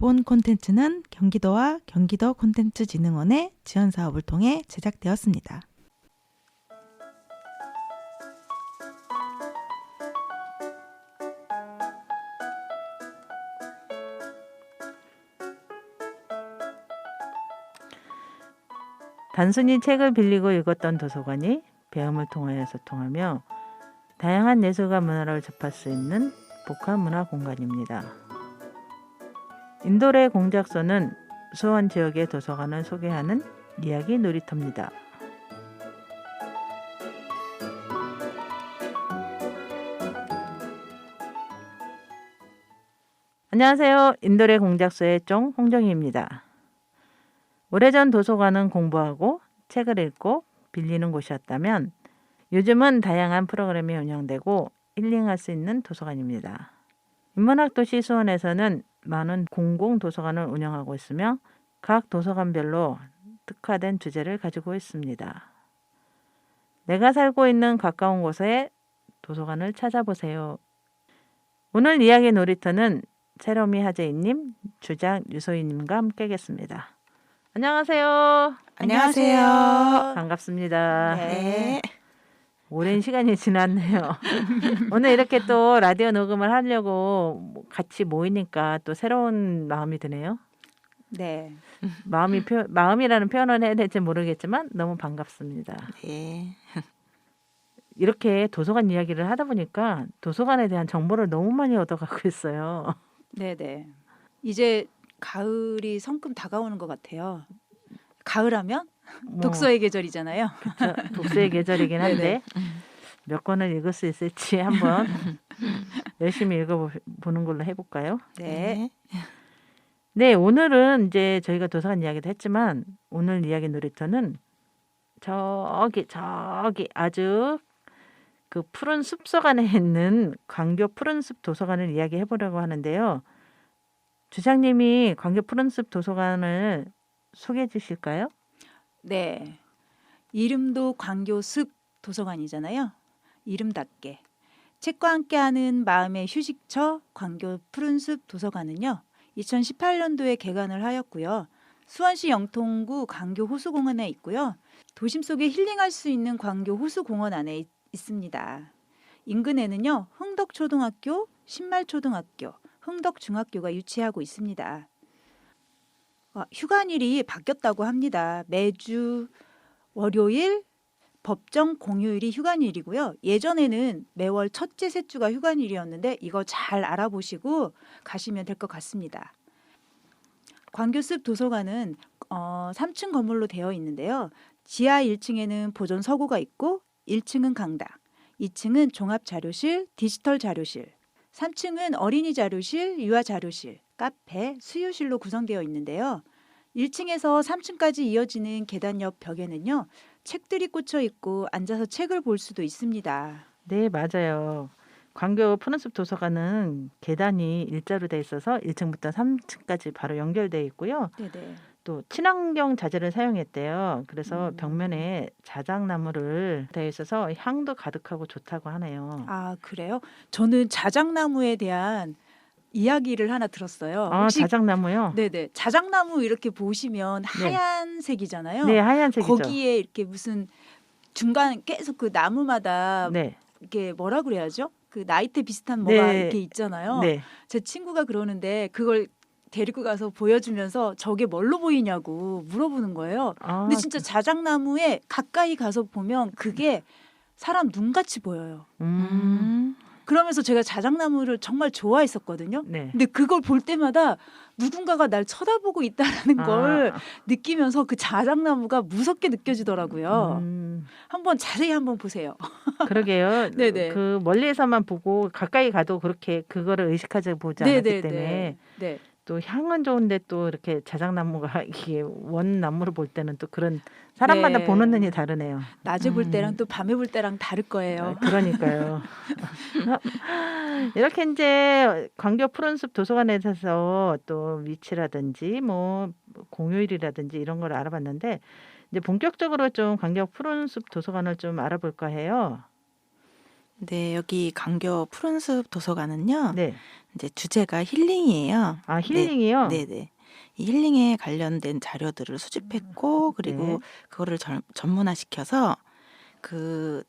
본 콘텐츠는 경기도와 경기도 콘텐츠진흥원의 지원 사업을 통해 제작되었습니다. 단순히 책을 빌리고 읽었던 도서관이 배움을 통하여 소통하며 다양한 예술과 문화를 접할 수 있는 복합 문화 공간입니다. 인도의 공작소는 수원 지역의 도서관을 소개하는 이야기 놀이터입니다. 안녕하세요. 인도의 공작소의 쫑 홍정희입니다. 오래전 도서관은 공부하고 책을 읽고 빌리는 곳이었다면 요즘은 다양한 프로그램이 운영되고 힐링할 수 있는 도서관입니다. 인문학 도시 수원에서는 많은 공공 도서관을 운영하고 있으며 각 도서관별로 특화된 주제를 가지고 있습니다. 내가 살고 있는 가까운 곳에 도서관을 찾아보세요. 오늘 이야기 놀이터는 새로미 하재이님, 주장 유소희님과 함께하겠습니다. 안녕하세요. 안녕하세요. 반갑습니다. 네. 오랜 시간이 지났네요. 오늘 이렇게 또 라디오 녹음을 하려고 같이 모이니까 또 새로운 마음이 드네요. 네. 마음이 표, 마음이라는 표현을 해야 될지 모르겠지만 너무 반갑습니다. 네. 이렇게 도서관 이야기를 하다 보니까 도서관에 대한 정보를 너무 많이 얻어가고 있어요. 네, 네. 이제 가을이 성큼 다가오는 것 같아요. 가을하면 뭐, 독서의 계절이잖아요. 그쵸, 독서의 계절이긴 한데 몇 권을 읽을 수 있을지 한번 열심히 읽어보는 걸로 해볼까요? 네. 네, 오늘은 이제 저희가 도서관 이야기도 했지만 오늘 이야기 놀이터는 저기 저기 아주 그 푸른 숲속 안에 있는 광교 푸른 숲 도서관을 이야기해 보려고 하는데요. 주장님이 광교 푸른 숲 도서관을 소개해 주실까요? 네. 이름도 광교숲 도서관이잖아요. 이름답게. 책과 함께하는 마음의 휴식처 광교 푸른숲 도서관은요. 2018년도에 개관을 하였고요. 수원시 영통구 광교 호수공원에 있고요. 도심 속에 힐링할 수 있는 광교 호수공원 안에 있, 있습니다. 인근에는요. 흥덕초등학교, 신말초등학교, 흥덕중학교가 유치하고 있습니다. 어, 휴관일이 바뀌었다고 합니다. 매주 월요일 법정 공휴일이 휴관일이고요. 예전에는 매월 첫째 셋 주가 휴관일이었는데 이거 잘 알아보시고 가시면 될 것 같습니다. 광교숲 도서관은 어, 3층 건물로 되어 있는데요. 지하 1층에는 보존 서고가 있고 1층은 강당, 2층은 종합 자료실, 디지털 자료실, 3층은 어린이 자료실, 유아 자료실, 카페, 수유실로 구성되어 있는데요. 1층에서 3층까지 이어지는 계단 옆 벽에는요. 책들이 꽂혀 있고 앉아서 책을 볼 수도 있습니다. 네, 맞아요. 광교 푸른숲 도서관은 계단이 일자로 돼 있어서 1층부터 3층까지 바로 연결돼 있고요. 네네. 또 친환경 자재를 사용했대요. 그래서 음. 벽면에 자작나무를 되어 있어서 향도 가득하고 좋다고 하네요. 아 그래요? 저는 자작나무에 대한 이야기를 하나 들었어요. 아, 자작나무요? 네네 자작나무 이렇게 보시면 네. 하얀색이잖아요. 네, 하얀색이죠. 거기에 이렇게 무슨 중간 계속 그 나무마다 네, 이게 뭐라 그래야죠? 그 나이테 비슷한 뭐가 네. 이렇게 있잖아요. 네. 제 친구가 그러는데 그걸 데리고 가서 보여주면서 저게 뭘로 보이냐고 물어보는 거예요. 아, 근데 진짜 자작나무에 가까이 가서 보면 그게 사람 눈같이 보여요. 음, 그러면서 제가 자작나무를 정말 좋아했었거든요. 네. 근데 그걸 볼 때마다 누군가가 날 쳐다보고 있다는 걸 아, 느끼면서 그 자작나무가 무섭게 느껴지더라고요. 음, 한번 자세히 한번 보세요. 그러게요. 네네. 그 멀리에서만 보고 가까이 가도 그렇게 그거를 의식하지 보지 않았기 때문에 네. 또 향은 좋은데 또 이렇게 자작나무가 이게 원나무를 볼 때는 또 그런 사람마다 네. 보는 눈이 다르네요. 낮에 볼 음. 때랑 또 밤에 볼 때랑 다를 거예요. 아, 그러니까요. 이렇게 이제 광교 푸른숲 도서관에서 또 위치라든지 뭐 공휴일이라든지 이런 걸 알아봤는데 이제 본격적으로 좀 광교 푸른숲 도서관을 좀 알아볼까 해요. 네, 여기 강교 푸른숲 도서관은요. 네. 이제 주제가 힐링이에요. 아 힐링이요. 네, 네. 이 힐링에 관련된 자료들을 수집했고 그리고 네. 그거를 절- 전문화시켜서 그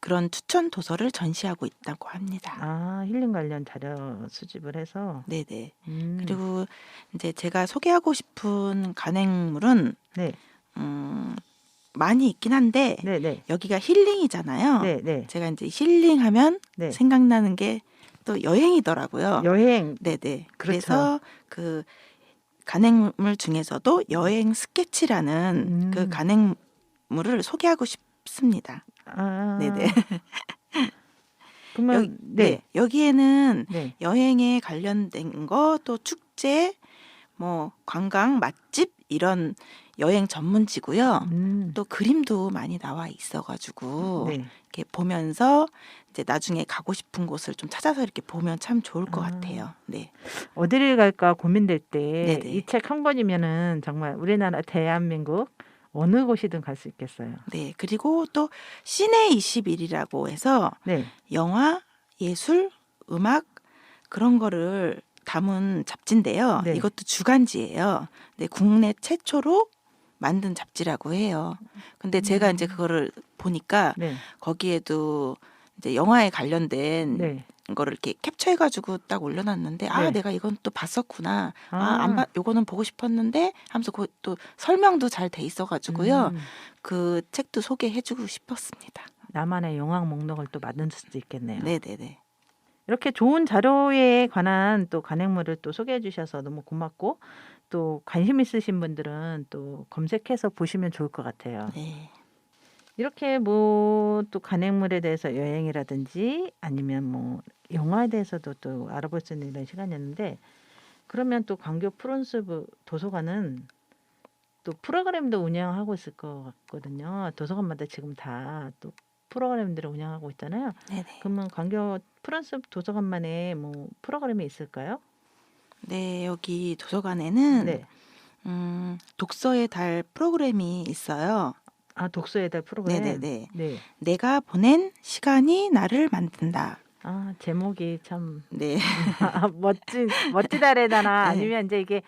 그런 추천 도서를 전시하고 있다고 합니다. 아 힐링 관련 자료 수집을 해서. 네, 네. 음. 그리고 이제 제가 소개하고 싶은 간행물은 네. 음, 많이 있긴 한데 네, 네. 여기가 힐링이잖아요. 네, 네. 제가 이제 힐링하면 네. 생각나는 게 또 여행이더라고요. 여행. 네네. 그렇죠. 그래서 그 간행물 중에서도 여행 스케치라는 음. 그 간행물을 소개하고 싶습니다. 아. 네네. 그러면 여기, 네. 네. 여기에는 네. 여행에 관련된 거 또 축제, 뭐 관광, 맛집 이런 여행 전문지고요. 음. 또 그림도 많이 나와 있어가지고 네. 이렇게 보면서 이제 나중에 가고 싶은 곳을 좀 찾아서 이렇게 보면 참 좋을 것 아. 같아요. 네. 어디를 갈까 고민될 때. 이 책 한 권이면은 정말 우리나라 대한민국 어느 곳이든 갈 수 있겠어요. 네. 그리고 또 시내 21이라고 해서 네. 영화, 예술, 음악 그런 거를 담은 잡지인데요. 네. 이것도 주간지예요. 네, 국내 최초로 만든 잡지라고 해요. 근데 제가 음. 이제 그거를 보니까 네. 거기에도 이제 영화에 관련된 네. 거를 이렇게 캡처해가지고 딱 올려놨는데 아 네. 내가 이건 또 봤었구나 아. 아안 봐 요거는 보고 싶었는데 하면서 그 또 설명도 잘 돼 있어가지고요 음, 그 책도 소개해주고 싶었습니다. 나만의 영화 목록을 또 만들 수도 있겠네요. 네네네. 이렇게 좋은 자료에 관한 또 간행물을 또 소개해 주셔서 너무 고맙고 또 관심 있으신 분들은 또 검색해서 보시면 좋을 것 같아요. 네. 이렇게 뭐 또 간행물에 대해서 여행이라든지 아니면 뭐 영화에 대해서도 또 알아볼 수 있는 이런 시간이었는데 그러면 또 광교 프론스 도서관은 또 프로그램도 운영하고 있을 것 같거든요. 도서관마다 지금 다 또 프로그램들을 운영하고 있잖아요. 네네. 그러면 광교 프랑스 도서관만의 뭐 프로그램이 있을까요? 네 여기 도서관에는 네. 음, 독서의 달 프로그램이 있어요. 아 독서의 달 프로그램. 네네네. 네. 내가 보낸 시간이 나를 만든다. 아 제목이 참 네. 멋진 멋지다래다나 네. 아니면 이제 이게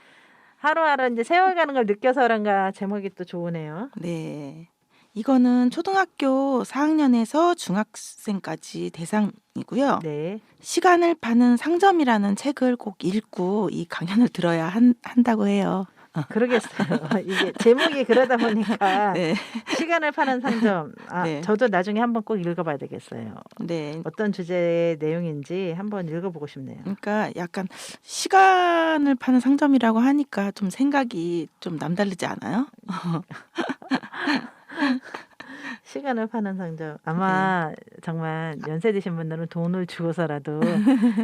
하루하루 이제 세월가는 걸 느껴서 그런가 제목이 또 좋으네요. 네. 이거는 초등학교 4학년에서 중학생까지 대상이고요. 네. 시간을 파는 상점이라는 책을 꼭 읽고 이 강연을 들어야 한, 한다고 해요. 그러겠어요. 이게 제목이 그러다 보니까 네. 시간을 파는 상점. 아, 네. 저도 나중에 한번 꼭 읽어봐야 되겠어요. 네. 어떤 주제의 내용인지 한번 읽어보고 싶네요. 그러니까 약간 시간을 파는 상점이라고 하니까 좀 생각이 좀 남다르지 않아요? 시간을 파는 상점. 아마 정말 연세 드신 분들은 돈을 주고서라도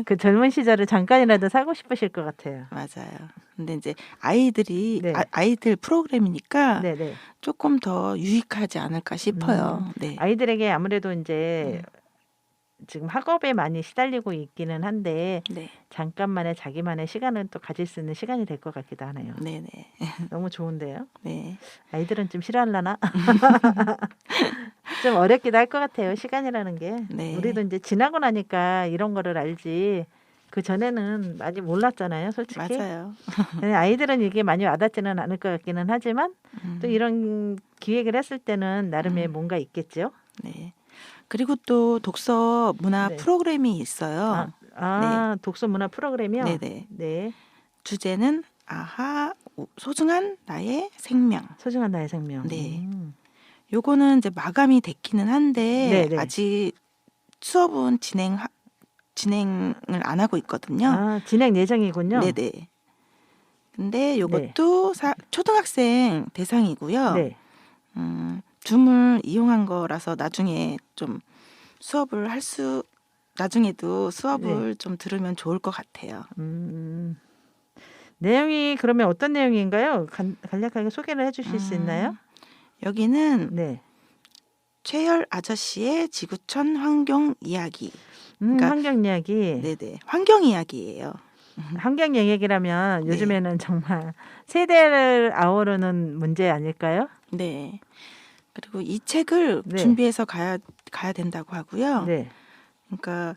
그 젊은 시절을 잠깐이라도 살고 싶으실 것 같아요. 맞아요. 근데 이제 아이들이 네. 아, 아이들 프로그램이니까 네네. 조금 더 유익하지 않을까 싶어요. 네. 아이들에게 아무래도 이제 지금 학업에 많이 시달리고 있기는 한데 네. 잠깐만의 자기만의 시간은 또 가질 수 있는 시간이 될 것 같기도 하네요. 네, 네. 너무 좋은데요. 네. 아이들은 좀 싫어하려나? 좀 어렵기도 할 것 같아요. 시간이라는 게. 네. 우리도 이제 지나고 나니까 이런 거를 알지. 그 전에는 많이 몰랐잖아요, 솔직히. 맞아요. 근데 아이들은 이게 많이 와닿지는 않을 것 같기는 하지만 음, 또 이런 기획을 했을 때는 나름의 음. 뭔가 있겠죠. 네. 그리고 또 독서 문화 네. 프로그램이 있어요. 아, 아, 독서 문화 프로그램이요. 네, 네. 네. 주제는 아하 오- 소중한 나의 생명. 소중한 나의 생명. 네. 음. 요거는 이제 마감이 됐기는 한데 네, 네. 아직 수업은 진행 진행을 안 하고 있거든요. 아, 진행 예정이군요. 네네. 근데 요것도 사- 초등학생 대상이고요. 네. 음, 줌을 이용한 거라서 나중에 좀 수업을 할 수 나중에도 수업을 네. 좀 들으면 좋을 것 같아요. 음. 내용이 그러면 어떤 내용인가요? 간, 간략하게 소개를 해 주실 수 음, 있나요? 여기는 네. 최열 아저씨의 지구촌 환경 이야기. 음, 그러니까- 환경 이야기. 네네. 환경 이야기예요. 환경 이야기라면 네. 요즘에는 정말 세대를 아우르는 문제 아닐까요? 네. 그리고 이 책을 네. 준비해서 가야 가야 된다고 하고요. 네. 그러니까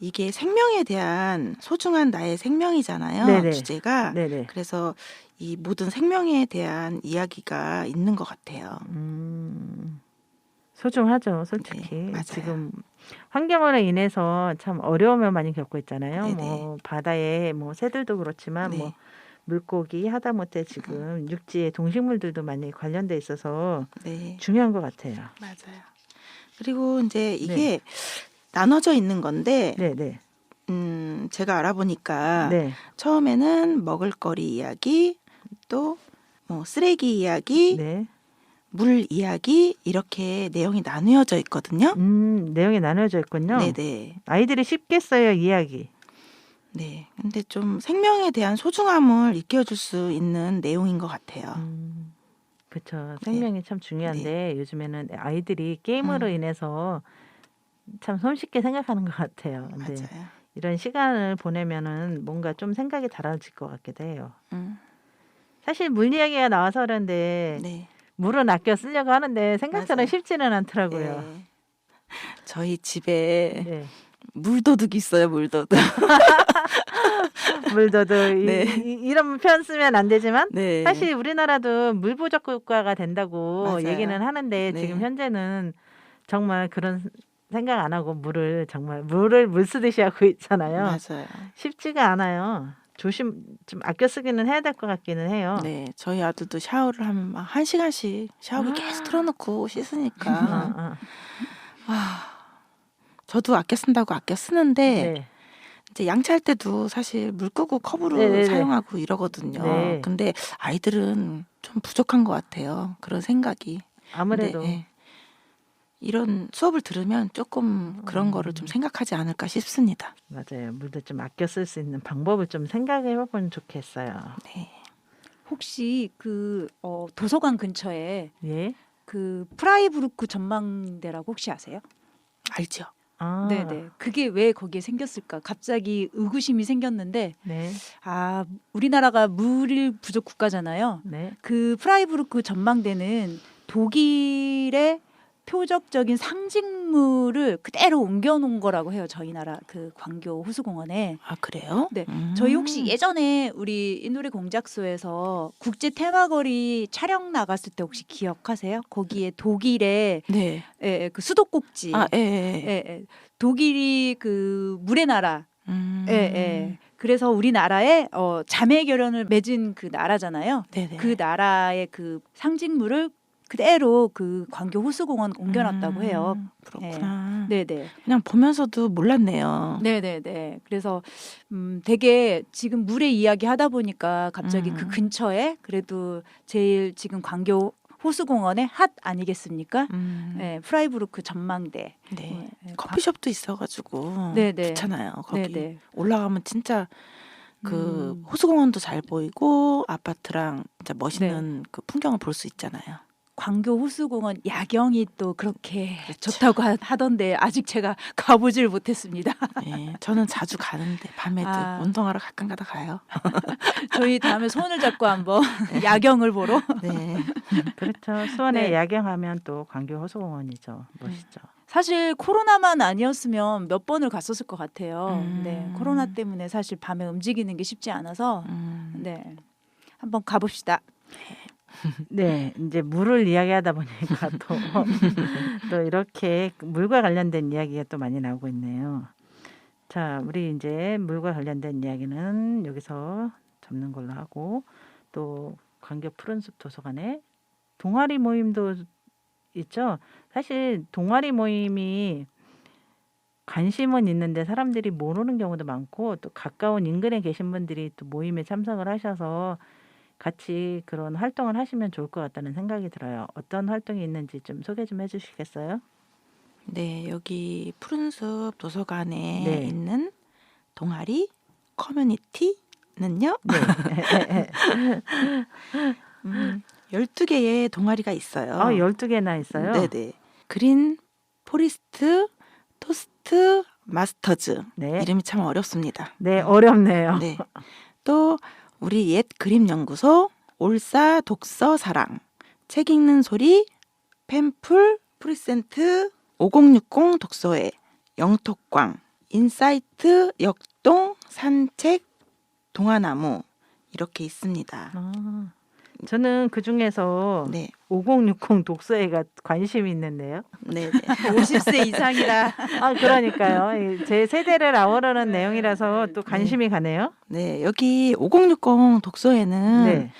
이게 생명에 대한 소중한 나의 생명이잖아요. 네네. 주제가. 네네. 그래서 이 모든 생명에 대한 이야기가 있는 것 같아요. 음, 소중하죠, 솔직히. 네. 지금 환경으로 인해서 참 어려움을 많이 겪고 있잖아요. 네네. 뭐 바다에 뭐 새들도 그렇지만 네. 뭐 물고기 하다못해 지금 육지의 동식물들도 많이 관련돼 있어서 네. 중요한 것 같아요. 맞아요. 그리고 이제 이게 나눠져 있는 건데, 네, 네, 음, 제가 알아보니까 네, 처음에는 먹을거리 이야기, 또 뭐 쓰레기 이야기, 네. 물 이야기 이렇게 내용이 나누어져 있거든요. 음, 내용이 나눠져 있군요. 네네. 아이들이 쉽게 써요 이야기. 네. 근데 좀 생명에 대한 소중함을 익혀줄 수 있는 내용인 것 같아요. 음, 그렇죠. 네. 생명이 참 중요한데 요즘에는 아이들이 게임으로 음. 인해서 참 손쉽게 생각하는 것 같아요. 근데 맞아요. 이런 시간을 보내면은 뭔가 좀 생각이 달라질 것 같기도 해요. 음, 사실 물 이야기가 나와서 그런데 네. 물은 아껴 쓰려고 하는데 생각처럼 맞아요. 쉽지는 않더라고요. 네. 저희 집에 네. 물도둑이 있어요, 물도둑. 물도도 네. 이, 런 표현 쓰면 안 되지만 네. 사실 우리나라도 물 부족 국가가 된다고 맞아요. 얘기는 하는데 네. 지금 현재는 정말 그런 생각 안 하고 물을 정말 물을 물 쓰듯이 하고 있잖아요. 맞아요. 쉽지가 않아요. 조심 좀 아껴 쓰기는 해야 될 것 같기는 해요. 네, 저희 아들도 샤워를 하면 막 한 시간씩 샤워기 계속 틀어놓고 어, 씻으니까 어. 아, 저도 아껴 쓴다고 아껴 쓰는데 네. 이제 양치할 때도 사실 물 끄고 컵으로 네네네. 사용하고 이러거든요. 네. 근데 아이들은 좀 부족한 것 같아요. 그런 생각이. 아무래도 근데, 예, 이런 수업을 들으면 조금 그런 음. 거를 좀 생각하지 않을까 싶습니다. 맞아요. 물도 좀 아껴 쓸 수 있는 방법을 좀 생각해 보면 좋겠어요. 네. 혹시 그 어, 도서관 근처에 예. 그 프라이부르크 전망대라고 혹시 아세요? 알죠? 아, 네네. 그게 왜 거기에 생겼을까? 갑자기 의구심이 생겼는데 네. 아 우리나라가 물 부족 국가잖아요. 네. 그 프라이부르크 전망대는 독일의 표적적인 상징물을 그대로 옮겨놓은 거라고 해요. 저희 나라 그 광교 호수공원에. 아 그래요? 네. 음. 저희 혹시 예전에 우리 인도리 공작소에서 국제 테마거리 촬영 나갔을 때 혹시 기억하세요? 거기에 독일의 네. 예, 예, 그 수도꼭지, 아 예. 예. 예, 예, 독일이 그 물의 나라, 음. 예, 예. 그래서 우리나라에 어, 자매 결연을 맺은 그 나라잖아요. 네네. 그 나라의 그 상징물을 그대로 그 광교 호수공원 옮겨놨다고 해요. 음, 그렇구나. 네 네. 그냥 보면서도 몰랐네요. 네네네. 그래서 음 되게 지금 물의 이야기 하다 보니까 갑자기 음. 그 근처에 그래도 제일 지금 광교 호수공원의 핫 아니겠습니까? 음, 네, 프라이부르크 전망대. 네. 네, 커피숍도 있어가지고 네네. 좋잖아요. 거기 네네. 올라가면 진짜 그 음. 호수공원도 잘 보이고 아파트랑 진짜 멋있는 그 풍경을 볼 수 있잖아요. 광교 호수공원 야경이 또 그렇게 그렇죠. 좋다고 하- 하던데 아직 제가 가보질 못했습니다. 예, 저는 자주 가는데 밤에도 아. 운동하러 가끔가다 가요. 저희 다음에 손을 잡고 한번 야경을 보러. 네. 그렇죠. 수원에 네. 야경하면 또 광교 호수공원이죠. 멋있죠. 사실 코로나만 아니었으면 몇 번을 갔었을 것 같아요. 음. 네, 코로나 때문에 사실 밤에 움직이는 게 쉽지 않아서 음, 네, 한번 가봅시다. 네, 이제 물을 이야기하다 보니까 또, 또 이렇게 물과 관련된 이야기가 또 많이 나오고 있네요. 자, 우리 이제 물과 관련된 이야기는 여기서 접는 걸로 하고 또 광교 푸른숲 도서관에 동아리 모임도 있죠. 사실 동아리 모임이 관심은 있는데 사람들이 모르는 경우도 많고 또 가까운 인근에 계신 분들이 또 모임에 참석을 하셔서 같이 그런 활동을 하시면 좋을 것 같다는 생각이 들어요. 어떤 활동이 있는지 좀 소개 좀 해주시겠어요? 네, 여기 푸른숲 도서관에 네. 있는 동아리 커뮤니티는요. 네. 음, 12개의 동아리가 있어요. 아, 12개나 있어요. 네 네. 그린 포리스트 토스트 마스터즈. 네. 이름이 참 어렵습니다. 네, 어렵네요. 네. 또 우리 옛 그림 연구소 올사 독서 사랑. 책 읽는 소리 펜풀 프리센트 5060 독서회. 영톡광, 인사이트, 역동, 산책, 동화나무. 이렇게 있습니다. 아, 저는 그 중에서 네, 5060 독서회가 관심이 있는데요. 네, 네. 50세 이상이라 아 그러니까요. 이제 세대를 아우르는 내용이라서 또 관심이 가네요. 네, 여기 5060 독서에는 네.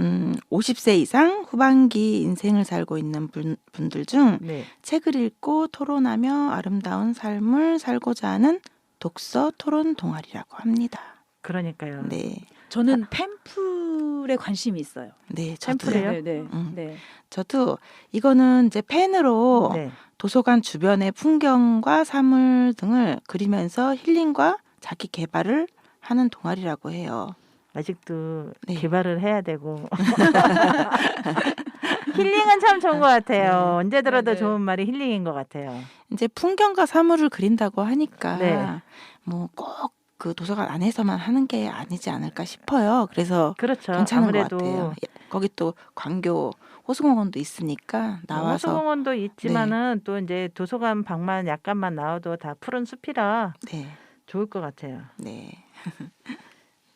음, 50세 이상 후반기 인생을 살고 있는 분, 분들 중 네. 책을 읽고 토론하며 아름다운 삶을 살고자 하는 독서 토론 동아리라고 합니다. 그러니까요. 네, 저는 팸플에 관심이 있어요. 네, 저도요. 네, 네, 음. 네. 저도 이거는 이제 펜으로 네. 도서관 주변의 풍경과 사물 등을 그리면서 힐링과 자기 개발을 하는 동아리라고 해요. 아직도 네. 개발을 해야 되고 힐링은 참 좋은 것 같아요. 언제 들어도 네, 네. 좋은 말이 힐링인 것 같아요. 이제 풍경과 사물을 그린다고 하니까 네. 뭐꼭 그 도서관 안에서만 하는 게 아니지 않을까 싶어요. 그래서 그렇죠. 괜찮은 아무래도 것 같아요. 예, 거기 또 광교 호수공원도 있으니까 나와서 호수공원도 있지만은 또 이제 도서관 방만 약간만 나와도 다 푸른 숲이라 네, 좋을 것 같아요. 네,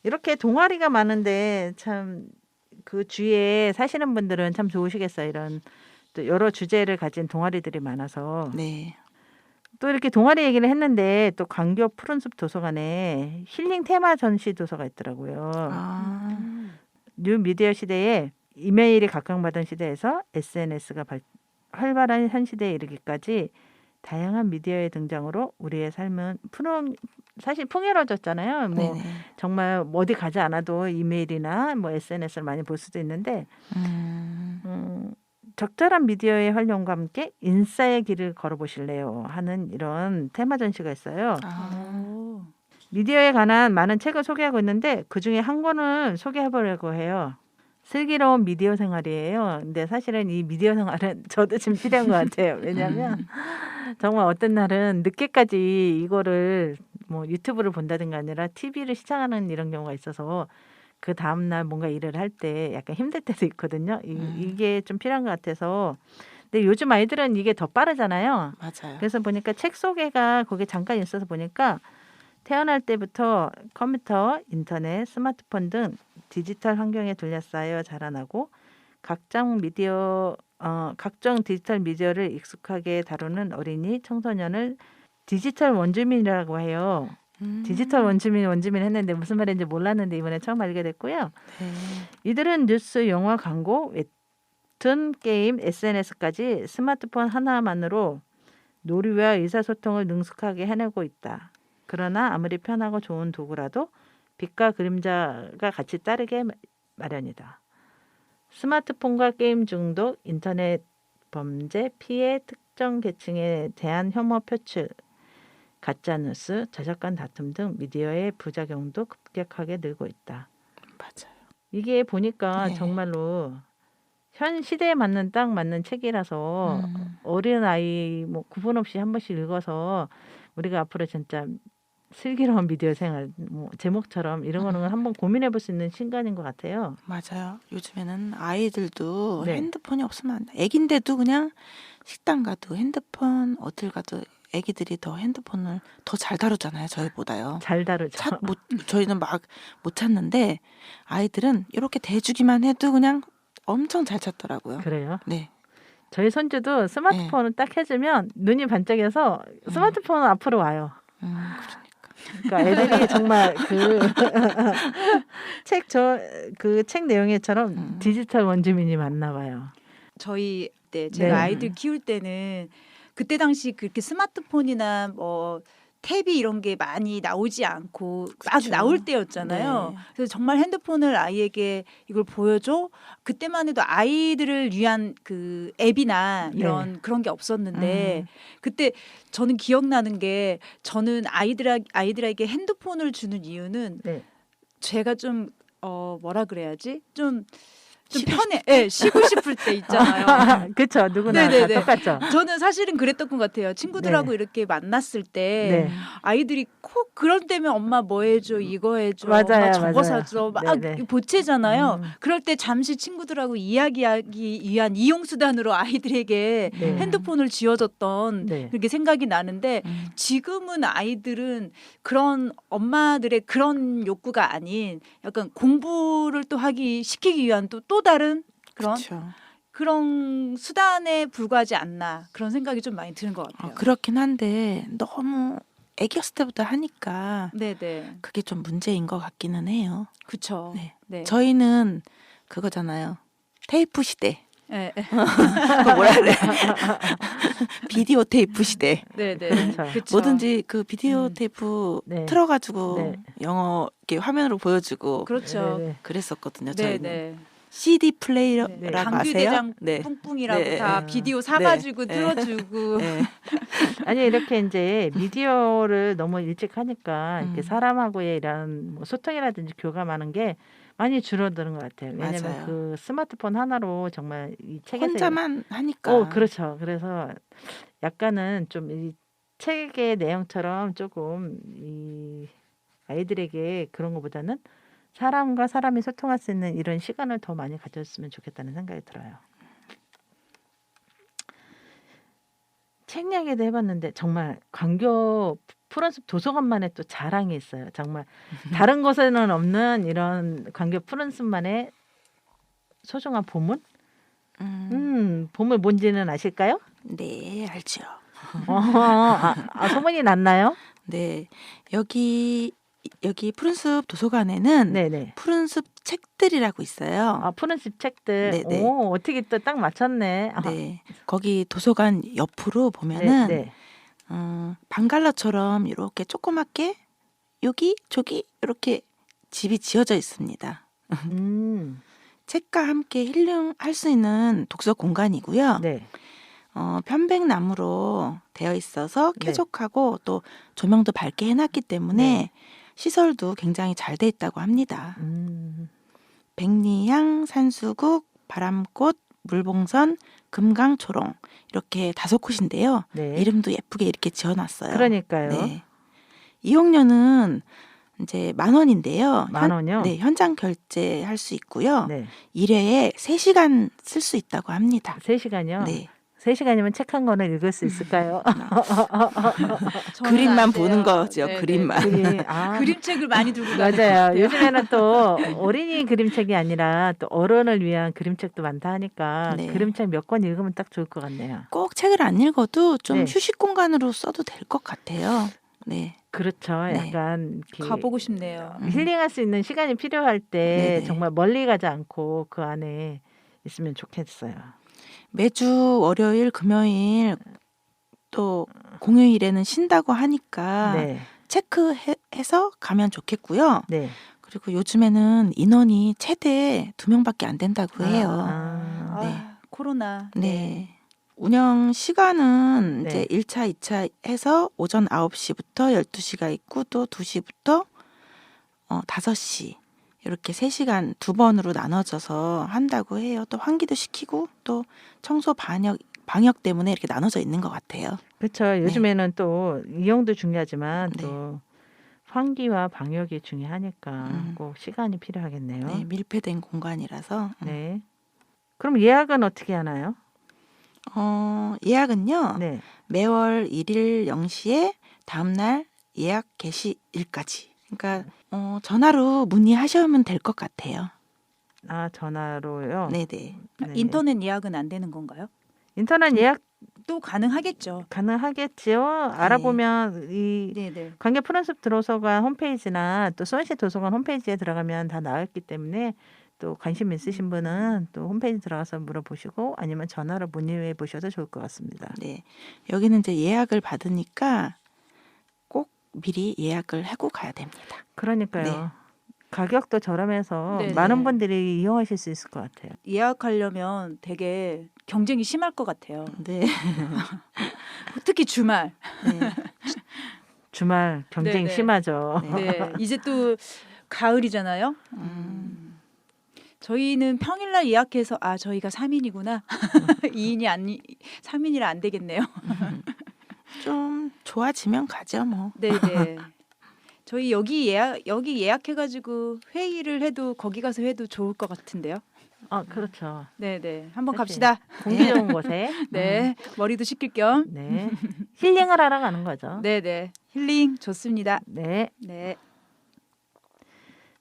이렇게 동아리가 많은데 참 그 주위에 사시는 분들은 참 좋으시겠어요. 이런 또 여러 주제를 가진 동아리들이 많아서 네, 또 이렇게 동아리 얘기를 했는데 또 광교 푸른숲 도서관에 힐링 테마 전시 도서가 있더라고요. 아, 뉴 미디어 시대에 이메일이 각광받은 시대에서 SNS가 활발한 현 시대에 이르기까지 다양한 미디어의 등장으로 우리의 삶은 푸른 사실 풍요로워졌잖아요. 뭐 네네. 정말 어디 가지 않아도 이메일이나 뭐 SNS를 많이 볼 수도 있는데 음, 음, 적절한 미디어의 활용과 함께 인싸의 길을 걸어보실래요 하는 이런 테마 전시가 있어요. 아, 오. 미디어에 관한 많은 책을 소개하고 있는데 그 중에 한 권을 소개해보려고 해요. 슬기로운 미디어 생활이에요. 근데 사실은 이 미디어 생활은 저도 지금 필요한 것 같아요. 왜냐하면 정말 어떤 날은 늦게까지 이거를 뭐 유튜브를 본다든가 아니라 TV를 시청하는 이런 경우가 있어서 그 다음 날 뭔가 일을 할 때 약간 힘들 때도 있거든요. 이, 음. 이게 좀 필요한 것 같아서. 근데 요즘 아이들은 이게 더 빠르잖아요. 맞아요. 그래서 보니까 책 소개가 거기 잠깐 있어서 보니까 태어날 때부터 컴퓨터, 인터넷, 스마트폰 등 디지털 환경에 둘러싸여 자라나고 각종 미디어 어, 각종 디지털 미디어를 익숙하게 다루는 어린이, 청소년을 디지털 원주민이라고 해요. 음, 디지털 원주민 원주민 했는데 무슨 말인지 몰랐는데 이번에 처음 알게 됐고요. 네. 이들은 뉴스, 영화, 광고, 웹툰, 게임, SNS까지 스마트폰 하나만으로 놀이와 의사소통을 능숙하게 해내고 있다. 그러나 아무리 편하고 좋은 도구라도 빛과 그림자가 같이 따르게 마련이다. 스마트폰과 게임 중독, 인터넷 범죄, 피해, 특정 계층에 대한 혐오 표출, 가짜뉴스, 저작 간 다툼 등 미디어의 부작용도 급격하게 늘고 있다. 맞아요. 이게 보니까 네. 정말로 현 시대에 맞는 딱 맞는 책이라서 음. 어린 아이 뭐 구분 없이 한 번씩 읽어서 우리가 앞으로 진짜 슬기로운 미디어 생활 뭐 제목처럼 이런 거는 음. 한번 고민해 볼 수 있는 시간인 것 같아요. 맞아요. 요즘에는 아이들도 네. 핸드폰이 없으면 안 돼. 애긴데도 그냥 식당 가도 핸드폰, 어딜 가도 애기들이 더 핸드폰을 더 잘 다루잖아요. 저희보다요. 잘 다루죠. 찾, 못, 저희는 막 못 찾는데 아이들은 이렇게 대주기만 해도 그냥 엄청 잘 찾더라고요. 그래요. 네. 저희 손주도 스마트폰을 딱 해주면 눈이 반짝여서 스마트폰 앞으로 와요. 음, 그러니까 애들이 정말 그 책 저 그 책 내용에처럼 음. 디지털 원주민이 맞나 봐요. 저희 때 제가 네. 아이들 키울 때는 그때 당시 그렇게 스마트폰이나 뭐 탭이 이런 게 많이 나오지 않고 막 그쵸. 나올 때였잖아요. 네. 그래서 정말 핸드폰을 아이에게 이걸 보여줘. 그때만 해도 아이들을 위한 그 앱이나 이런 그런 게 없었는데 음. 그때 저는 기억나는 게 저는 아이들 아이들에게 핸드폰을 주는 이유는 네. 제가 좀 어 뭐라 그래야지 좀 좀 편해. 예, 쉬고 싶을 때 있잖아요. 그렇죠. 누구나 다 네네네. 똑같죠. 저는 사실은 그랬던 것 같아요. 친구들하고 이렇게 만났을 때 네. 아이들이 꼭 그럴 때면 엄마 뭐 해줘 이거 해줘 맞아요, 저거 맞아요. 사줘 막 네네. 보채잖아요. 음. 그럴 때 잠시 친구들하고 이야기하기 위한 이용 수단으로 아이들에게 네. 핸드폰을 쥐어줬던 네. 그렇게 생각이 나는데 음. 지금은 아이들은 그런 엄마들의 그런 욕구가 아닌 약간 공부를 또 하기 시키기 위한 또또 다른 그런 그렇죠. 그런 수단에 불과하지 않나 그런 생각이 좀 많이 드는 것 같아요. 어, 그렇긴 한데 너무 애기였을 때부터 하니까 네네, 그게 좀 문제인 것 같기는 해요. 그쵸. 네. 네. 저희는 그거잖아요. 테이프 시대. 네, 네, 그거 뭐라 그래? 비디오 테이프 시대. 네, 네. 그렇죠. 그쵸. 뭐든지 그 비디오 음. 테이프 네. 틀어가지고 네. 영어 이렇게 화면으로 보여주고 그렇죠. 네, 네. 그랬었거든요. 네, 저희는 네. CD 플레이어라고 네. 아세요? 강규대장 네. 뿡뿡이라고 네, 다 네. 비디오 사가지고 네. 틀어주고. 네. 아니 이렇게 이제 미디어를 너무 일찍 하니까 이렇게 음. 사람하고의 이런 뭐 소통이라든지 교감하는 게 많이 줄어드는 것 같아요. 왜냐하면 맞아요. 그 스마트폰 하나로 정말 이 책에서 혼자만 하니까. 어 그렇죠. 그래서 약간은 좀 이 책의 내용처럼 조금 이 아이들에게 그런 것보다는 사람과 사람이 소통할 수 있는 이런 시간을 더 많이 가졌으면 좋겠다는 생각이 들어요. 책 이야기도 해봤는데 정말 광교 푸른숲 도서관만의 또 자랑이 있어요. 정말 다른 곳에는 없는 이런 광교 푸른숲만의 소중한 보물? 음, 음, 보물 뭔지는 아실까요? 네, 알죠. 어, 아, 아, 소문이 났나요? 네, 여기 여기 푸른숲 도서관에는 네네. 푸른숲 책들이라고 있어요. 아, 푸른숲 책들. 네네. 오, 어떻게 또 딱 맞췄네. 아, 네, 거기 도서관 옆으로 보면은 네, 네. 어, 방갈라처럼 이렇게 조그맣게 여기 저기 이렇게 집이 지어져 있습니다. 음, 책과 함께 힐링할 수 있는 독서 공간이고요. 네. 어, 편백나무로 되어 있어서 네. 쾌적하고 또 조명도 밝게 해놨기 때문에 네. 시설도 굉장히 잘 돼 있다고 합니다. 음, 백리향, 산수국, 바람꽃, 물봉선, 금강초롱 이렇게 다섯 곳인데요. 네. 이름도 예쁘게 이렇게 지어놨어요. 그러니까요. 네. 이용료는 이제 만 원인데요. 만 원이요? 현, 네, 현장 결제할 수 있고요. 네. 일회에 세시간 쓸 수 있다고 합니다. 세 시간이요? 네. 세 시간이면 책 한 권을 읽을 수 있을까요? 저는 그림만 안 보는. 거죠, 네, 네. 그림만. 그림, 아, 그림책을 많이 들고 것 맞아요. 요즘에는 또 어린이 그림책이 아니라 또 어른을 위한 그림책도 많다 하니까 네. 그림책 몇 권 읽으면 딱 좋을 것 같네요. 꼭 책을 안 읽어도 좀 네. 휴식 공간으로 써도 될 것 같아요. 네. 그렇죠. 네. 약간 이렇게 가보고 싶네요. 음. 힐링할 수 있는 시간이 필요할 때 네네. 정말 멀리 가지 않고 그 안에 있으면 좋겠어요. 매주 월요일, 금요일 또 공휴일에는 쉰다고 하니까 네, 체크해서 가면 좋겠고요. 네. 그리고 요즘에는 인원이 최대 두 명밖에 안 된다고 해요. 아, 아, 네. 코로나. 네. 운영 시간은 네. 이제 1차, 2차 해서 오전 9시부터 12시가 있고 또 2시부터 어 5시 이렇게 3시간 두 번으로 나눠져서 한다고 해요. 또 환기도 시키고 또 청소 방역 방역 때문에 이렇게 나눠져 있는 것 같아요. 그렇죠. 요즘에는 또 이용도 중요하지만 네. 또 환기와 방역이 중요하니까 음. 꼭 시간이 필요하겠네요. 네, 밀폐된 공간이라서. 음. 네. 그럼 예약은 어떻게 하나요? 어, 예약은요. 네. 매월 1일 0시에 다음 날 예약 개시일까지. 그러니까 어, 전화로 문의하시면 될 것 같아요. 아 전화로요. 네네. 네. 인터넷 예약은 안 되는 건가요? 인터넷 예약 또 가능하겠죠. 가능하겠지요. 알아보면 이 네, 네. 관계 푸른숲 도서관 홈페이지나 또 수원시 도서관 홈페이지에 들어가면 다 나와 있기 때문에 또 관심 있으신 분은 또 홈페이지 들어가서 물어보시고 아니면 전화로 문의해 보셔도 좋을 것 같습니다. 네. 여기는 이제 예약을 받으니까 꼭 미리 예약을 하고 가야 됩니다. 그러니까요. 네. 가격도 저렴해서 네네. 많은 분들이 이용하실 수 있을 것 같아요. 예약하려면 되게 경쟁이 심할 것 같아요. 네. 특히 주말. 네. 주말 경쟁이 네네. 심하죠. 네. 네, 이제 또 가을이잖아요. 음, 저희는 평일날 예약해서 아 저희가 3인이구나 2인이 아니 3인이라 안 되겠네요. 좀 좋아지면 가죠 뭐. 네네. 저희 여기 예약 여기 예약해가지고 회의를 해도 거기 가서 해도 좋을 것 같은데요. 아 그렇죠. 네네. 한번. 갑시다. 공기 좋은 곳에. 네. 머리도 식힐 겸. 네. 힐링을 하러 가는 거죠. 네네. 힐링 좋습니다. 네. 네.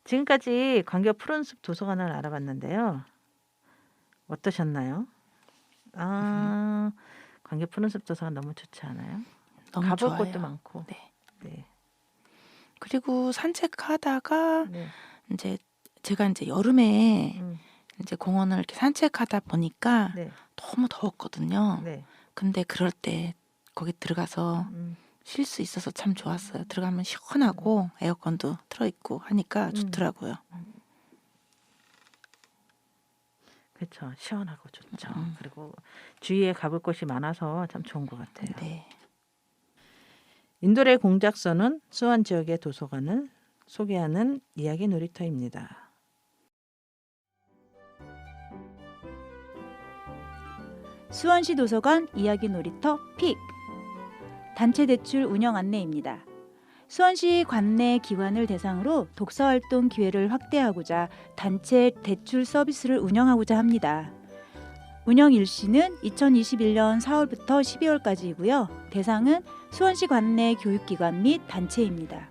지금까지 광교 푸른숲 도서관을 알아봤는데요. 어떠셨나요? 아, 광교 푸른숲 도서관 너무 좋지 않아요? 너무 가볼 좋아요. 곳도 많고. 네. 네. 그리고 산책하다가 네. 이제 제가 이제 여름에 음, 이제 공원을 이렇게 산책하다 보니까 네. 너무 더웠거든요. 네. 근데 그럴 때 거기 들어가서 음, 쉴수 있어서 참 좋았어요. 들어가면 시원하고 에어컨도 틀어 있고 하니까 음. 좋더라고요. 그렇죠. 시원하고 좋죠. 음. 그리고 주위에 가볼 곳이 많아서 참 좋은 것 같아요. 네. 인도의 공작서는 수원 지역의 도서관을 소개하는 이야기 놀이터입니다. 수원시 도서관 이야기 놀이터 픽 단체 대출 운영 안내입니다. 수원시 관내 기관을 대상으로 독서 활동 기회를 확대하고자 단체 대출 서비스를 운영하고자 합니다. 운영 일시는 2021년 4월부터 12월까지이고요. 대상은 수원시 관내 교육기관 및 단체입니다.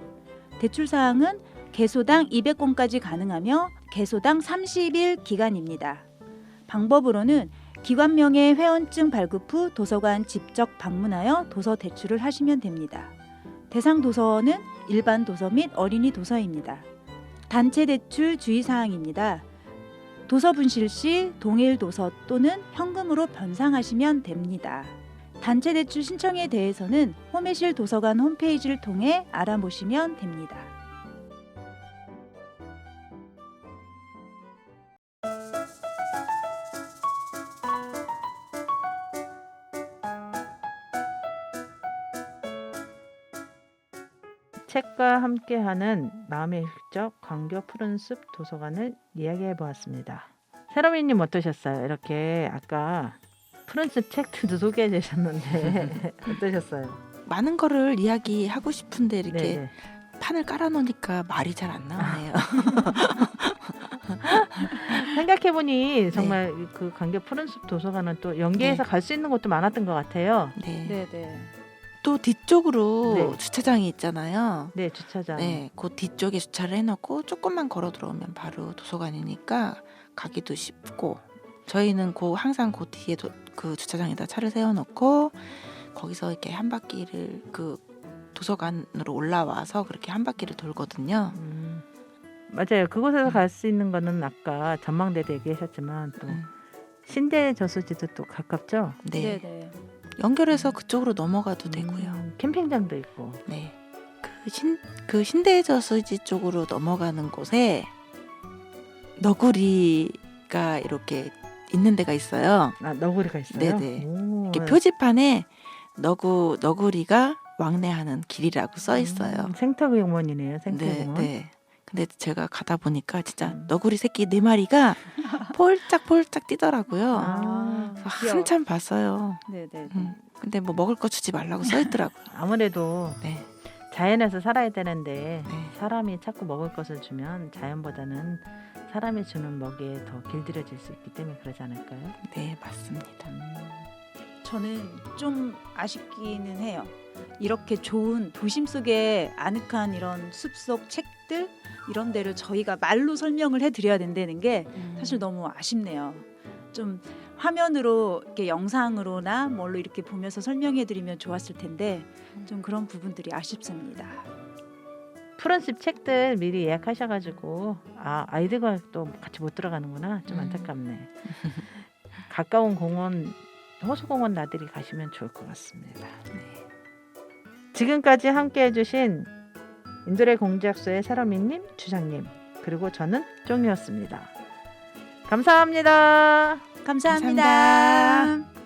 대출 사항은 개소당 200건까지 가능하며 개소당 30일 기간입니다. 방법으로는 기관명의 회원증 발급 후 도서관 직접 방문하여 도서 대출을 하시면 됩니다. 대상 도서는 일반 도서 및 어린이 도서입니다. 단체 대출 주의 사항입니다. 도서 분실 시 동일 도서 또는 현금으로 변상하시면 됩니다. 단체 대출 신청에 대해서는 호매실 도서관 홈페이지를 통해 알아보시면 됩니다. 책과 함께하는 마음의 힐적 광교 푸른숲 도서관을 이야기해 보았습니다. 세로미님 어떠셨어요? 이렇게 아까 푸른숲 책들도 소개해 주셨는데 어떠셨어요? 많은 거를 이야기하고 싶은데 이렇게 네네. 판을 깔아놓으니까 말이 잘 안 나오네요. 생각해 보니 정말 그 광교 푸른숲 도서관은 또 연계해서 네. 갈수 있는 곳도 많았던 것 같아요. 네. 네, 네. 또 뒤쪽으로 네. 주차장이 있잖아요. 네 주차장. 네, 그 뒤쪽에 주차를 해놓고 조금만 걸어 들어오면 바로 도서관이니까 가기도 쉽고 저희는 그 항상 그 뒤에 도, 그 주차장에다 차를 세워놓고 거기서 이렇게 한 바퀴를 그 도서관으로 올라와서 그렇게 한 바퀴를 돌거든요. 음, 맞아요. 그곳에서 갈수 있는 거는 아까 전망대도 얘기하셨지만 또 음, 신대 저수지도 또 가깝죠. 네. 네, 네. 연결해서 그쪽으로 넘어가도 되고요. 음, 캠핑장도 있고. 네. 그 신, 그 신대저 수지 쪽으로 넘어가는 곳에 너구리가 이렇게 있는 데가 있어요. 아 너구리가 있어요. 네네. 오, 이렇게 표지판에 너구 너구리가 왕래하는 길이라고 써 있어요. 음, 생태공원이네요. 네, 생태공원. 네. 근데 제가 가다 보니까 진짜 음. 너구리 새끼 네 마리가 폴짝폴짝 뛰더라고요. 아. 한참 봤어요. 네, 네. 음. 근데 뭐 먹을 거 주지 말라고 써 있더라고요. 아무래도 네. 자연에서 살아야 되는데 네. 사람이 자꾸 먹을 것을 주면 자연보다는 사람이 주는 먹이에 더 길들여질 수 있기 때문에 그러지 않을까요? 네, 맞습니다. 음, 저는 좀 아쉽기는 해요. 이렇게 좋은 도심 속에 아늑한 이런 숲속 책들 이런 데를 저희가 말로 설명을 해드려야 된다는 게 사실 너무 아쉽네요. 좀 화면으로 이렇게 영상으로나 뭘로 이렇게 보면서 설명해드리면 좋았을 텐데 좀 그런 부분들이 아쉽습니다. 푸른숲 책들 미리 예약하셔가지고 아 아이들과 또 같이 못 들어가는구나 좀 음. 안타깝네. 가까운 공원 호수공원 나들이 가시면 좋을 것 같습니다. 지금까지 함께해주신 인도의 공작소의 사람이님 주장님 그리고 저는 쫑이었습니다. 감사합니다. 감사합니다. 감사합니다.